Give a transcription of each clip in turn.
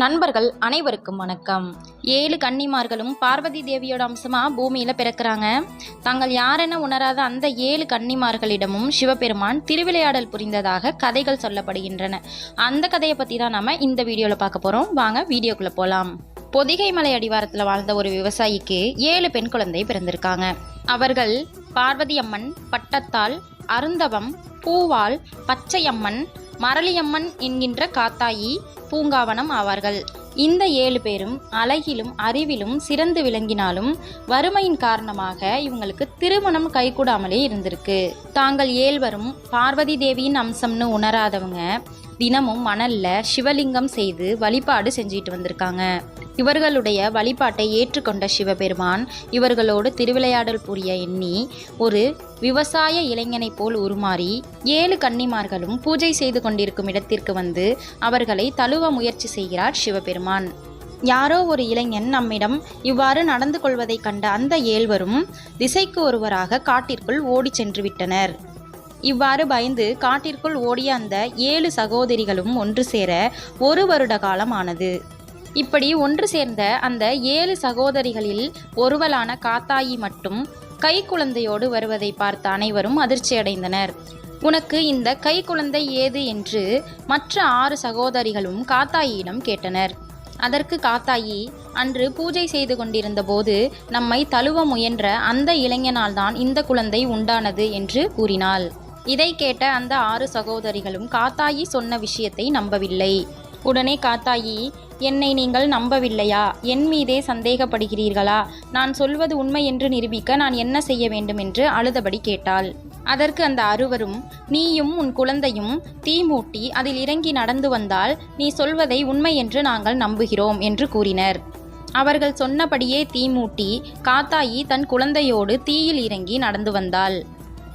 நண்பர்கள் அனைவருக்கும் வணக்கம். ஏழு கன்னிமார்களும் பார்வதி தேவியோட அம்சமா பூமியில பிறக்கிறாங்க. தாங்கள் யாரென உணராத அந்த ஏழு கன்னிமார்களிடமும் சிவபெருமான் திருவிளையாடல் புரிந்ததாக கதைகள் சொல்லப்படுகின்றன. அந்த கதையை பத்தி தான் நாம இந்த வீடியோல பார்க்க போறோம். வாங்க வீடியோக்குள்ள போலாம். பொதிகை மலை அடிவாரத்தில் வாழ்ந்த ஒரு விவசாயிக்கு ஏழு பெண் குழந்தை பிறந்திருக்காங்க. அவர்கள் பார்வதி அம்மன் பட்டத்தால் அருந்தவம் பூவாள் பச்சையம்மன் மரளியம்மன் என்கின்ற காத்தாயி பூங்காவனம் ஆவார்கள். இந்த ஏழு பேரும் அழகிலும் அறிவிலும் சிறந்து விளங்கினாலும் வறுமையின் காரணமாக இவங்களுக்கு திருமணம் கைகூடாமலே இருந்திருக்கு. தாங்கள் ஏழ்வரும் பார்வதி தேவியின் அம்சம்னு உணராதவங்க தினமும் மணல்ல சிவலிங்கம் செய்து வழிபாடு செஞ்சுட்டு வந்திருக்காங்க. இவர்களுடைய வழிபாட்டை ஏற்றுக்கொண்ட சிவபெருமான் இவர்களோடு திருவிளையாடல் புரிய எண்ணி ஒரு விவசாய இளைஞனைப் போல் உருமாறி ஏழு கன்னிமார்களும் பூஜை செய்து கொண்டிருக்கும் இடத்திற்கு வந்து அவர்களை தழுவ முயற்சி செய்கிறார் சிவபெருமான். யாரோ ஒரு இளைஞன் நம்மிடம் இவ்வாறு நடந்து கொள்வதைக் கண்ட அந்த ஏழ்வரும் திசைக்கு ஒருவராக காட்டிற்குள் ஓடிச் சென்று விட்டனர். இவ்வாறு பயந்து காட்டிற்குள் ஓடிய அந்த ஏழு சகோதரிகளும் ஒன்று சேர ஒரு வருட காலம் ஆனது இப்படி ஒன்று சேர்ந்த அந்த ஏழு சகோதரிகளில் ஒருவளான காத்தாயி மட்டும் கை குழந்தையோடு வருவதை பார்த்த அனைவரும் அதிர்ச்சியடைந்தனர் உனக்கு இந்த கை குழந்தை ஏது என்று மற்ற ஆறு சகோதரிகளும் காத்தாயியிடம் கேட்டனர். அதற்கு காத்தாயி அன்று பூஜை செய்து கொண்டிருந்த போது நம்மை தழுவ முயன்ற அந்த இளைஞனால்தான் இந்த குழந்தை உண்டானது என்று கூறினாள். இதை கேட்ட அந்த ஆறு சகோதரிகளும் காத்தாயி சொன்ன விஷயத்தை நம்பவில்லை. உடனே காத்தாயி என்னை நீங்கள் நம்பவில்லையா? என் மீதே சந்தேகப்படுகிறீர்களா? நான் சொல்வது உண்மை என்று நிரூபிக்க நான் என்ன செய்ய வேண்டும் என்று அழுதபடி கேட்டாள். அதற்கு அந்த அறுவரும் நீயும் உன் குழந்தையும் தீ மூட்டி அதில் இறங்கி நடந்து வந்தால் நீ சொல்வதை உண்மை என்று நாங்கள் நம்புகிறோம் என்று கூறினர். அவர்கள் சொன்னபடியே தீ மூட்டி காத்தாயி தன் குழந்தையோடு தீயில் இறங்கி நடந்து வந்தாள்.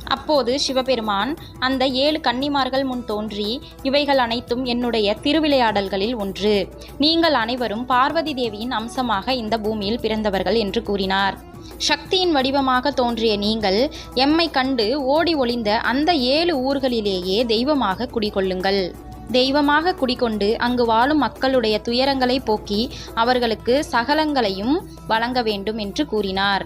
அப்போது சிவபெருமான் அந்த ஏழு கன்னிமார்கள் முன் தோன்றி இவைகள் அனைத்தும் என்னுடைய திருவிளையாடல்களில் ஒன்று. நீங்கள் அனைவரும் பார்வதி தேவியின் அம்சமாக இந்த பூமியில் பிறந்தவர்கள் என்று கூறினார். சக்தியின் வடிவமாக தோன்றிய நீங்கள் எம்மை கண்டு ஓடி ஒளிந்த அந்த ஏழு ஊர்களிலேயே தெய்வமாக குடிகொள்ளுங்கள். தெய்வமாக குடிகொண்டு அங்கு வாழும் மக்களுடைய துயரங்களை போக்கி அவர்களுக்கு சகலங்களையும் வழங்க வேண்டும் என்று கூறினார்.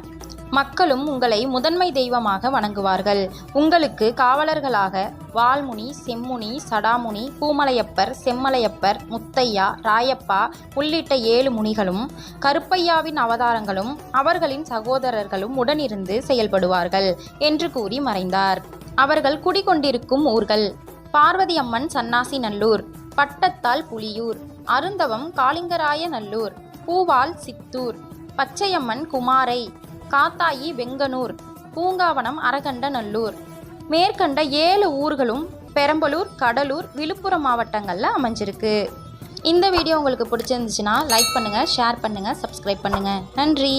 மக்களும் உங்களை முதன்மை தெய்வமாக வணங்குவார்கள். உங்களுக்கு காவலர்களாக வால்முனி செம்முனி சடாமுனி பூமலையப்பர் செம்மலையப்பர் முத்தையா ராயப்பா உள்ளிட்ட ஏழு முனிகளும் கருப்பையாவின் அவதாரங்களும் அவர்களின் சகோதரர்களும் உடனிருந்து செயல்படுவார்கள் என்று கூறி மறைந்தார். அவர்கள் குடிகொண்டிருக்கும் ஊர்கள் பார்வதி அம்மன் சன்னாசி நல்லூர் பட்டத்தால் புலியூர் அருந்தவம் காளிங்கராய நல்லூர் பூவால் சித்தூர் பச்சையம்மன் குமாரை காத்தாயி வெங்கனூர் பூங்காவனம் அரகண்டநல்லூர். மேற்கண்ட ஏழு ஊர்களும் பெரம்பலூர் கடலூர் விழுப்புரம் மாவட்டங்களில் அமைஞ்சிருக்கு. இந்த வீடியோ உங்களுக்கு பிடிச்சிருந்துச்சுன்னா லைக் பண்ணுங்கள் ஷேர் பண்ணுங்கள் சப்ஸ்கிரைப் பண்ணுங்கள் நன்றி.